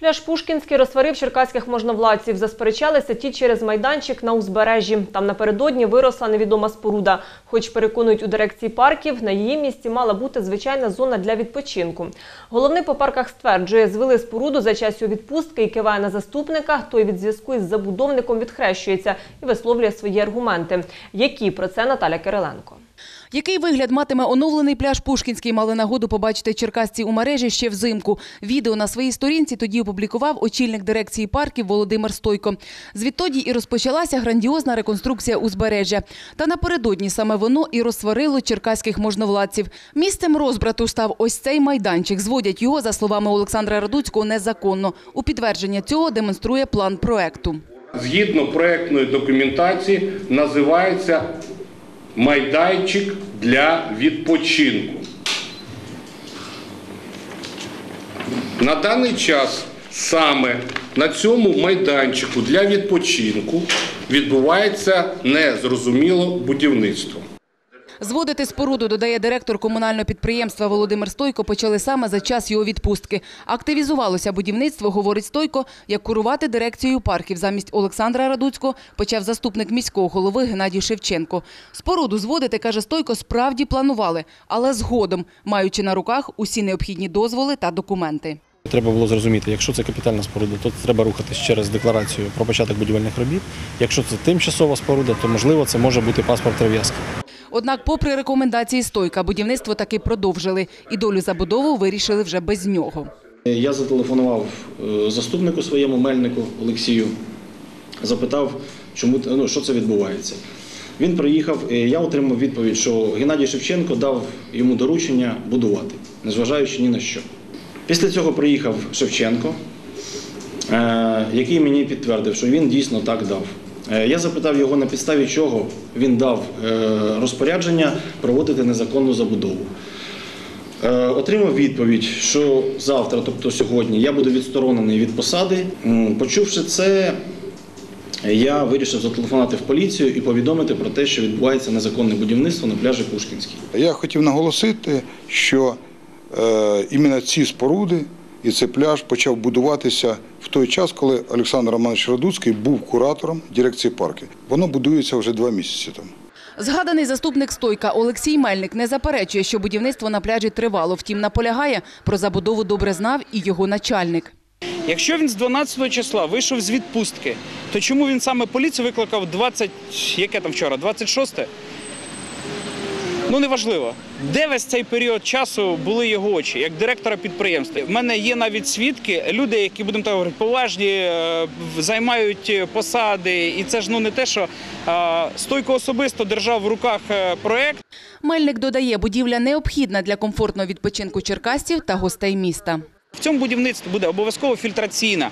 Пляж Пушкінський розсварив черкаських можновладців. Засперечалися ті через майданчик на узбережжі. Там напередодні виросла невідома споруда. Хоч переконують у дирекції парків, на її місці мала бути звичайна зона для відпочинку. Головний по парках стверджує, звели споруду за час його відпустки і киває на заступника. Той від зв'язку із забудовником відхрещується і висловлює свої аргументи. Які про це Наталя Кириленко. Який вигляд матиме оновлений пляж Пушкінський, мали нагоду побачити черкасці у мережі ще взимку. Відео на своїй сторінці тоді опублікував очільник дирекції парків Володимир Стойко. Звідтоді і розпочалася грандіозна реконструкція узбережжя. Та напередодні саме воно і розсварило черкаських можновладців. Місцем розбрату став ось цей майданчик. Зводять його, за словами Олександра Радуцького, незаконно. У підтвердження цього демонструє план проекту. Згідно проектної документації називається майданчик для відпочинку. На даний час саме на цьому майданчику для відпочинку відбувається незрозуміло будівництво. Зводити споруду, додає директор комунального підприємства Володимир Стойко, почали саме за час його відпустки. Активізувалося будівництво, говорить Стойко, як курувати дирекцією парків замість Олександра Радуцького почав заступник міського голови Геннадій Шевченко. Споруду зводити, каже Стойко, справді планували, але згодом, маючи на руках усі необхідні дозволи та документи. Треба було зрозуміти, якщо це капітальна споруда, то треба рухатись через декларацію про початок будівельних робіт. Якщо це тимчасова споруда, то можливо це може бути паспорт прив'язки. Однак, попри рекомендації Стойка, будівництво таки продовжили і долю забудову вирішили вже без нього. Я зателефонував е, заступнику своєму мельнику Олексію, запитав, чому ну, що це відбувається. Він приїхав, і я отримав відповідь, що Геннадій Шевченко дав йому доручення будувати, незважаючи ні на що. Після цього приїхав Шевченко, е, який мені підтвердив, що він дійсно так дав. Е, Я запитав його, на підставі чого він дав е, розпорядження проводити незаконну забудову. Е, Отримав відповідь, що завтра, тобто сьогодні, я буду відсторонений від посади. Почувши це, я вирішив зателефонувати в поліцію і повідомити про те, що відбувається незаконне будівництво на пляжі Пушкінський. Я хотів наголосити, що іменно ці споруди і цей пляж почав будуватися в той час, коли Олександр Романович Радуцький був куратором дирекції парків. Воно будується вже два місяці тому. Згаданий заступник Стойка Олексій Мельник не заперечує, що будівництво на пляжі тривало. Втім, наполягає, про забудову добре знав і його начальник. Якщо він з 12 числа вийшов з відпустки, то чому він саме поліцію викликав 20, яке там вчора, 26? Ну неважливо. Де весь цей період часу були його очі, як директора підприємства? В мене є навіть свідки, люди, які будемо так говорити, поважні, е, займають посади, і це ж ну не те, що е, стойко особисто держав в руках е, проект. Мельник додає, будівля необхідна для комфортного відпочинку черкасців та гостей міста. В цьому будівництві буде обов'язково фільтраційна,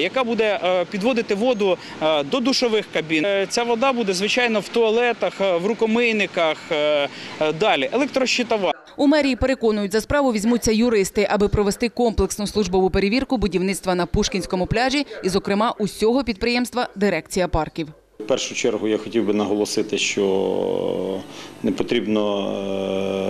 яка буде е, підводити воду е, до душових кабін. Е, Ця вода буде, звичайно, в туалетах, е, в рукомийниках, е, е, далі електрощитова. У мерії переконують, за справу візьмуться юристи, аби провести комплексну службову перевірку будівництва на Пушкінському пляжі і, зокрема, усього підприємства «Дирекція парків». В першу чергу я хотів би наголосити, що не потрібно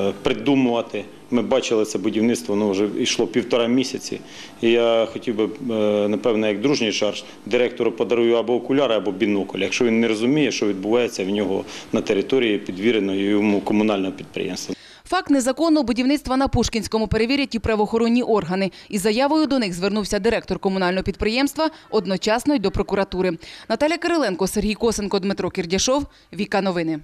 е, придумувати. Ми бачили це будівництво, воно вже йшло півтора місяці. І я хотів би, е, напевно, як дружній шарж, директору подарую або окуляри, або бінокль, якщо він не розуміє, що відбувається в нього на території підвіреної йому комунального підприємства. Факт незаконного будівництва на Пушкінському перевірять і правоохоронні органи. Із заявою до них звернувся директор комунального підприємства, одночасно й до прокуратури. Наталя Кириленко, Сергій Косенко, Дмитро Кірдяшов. Віка Новини.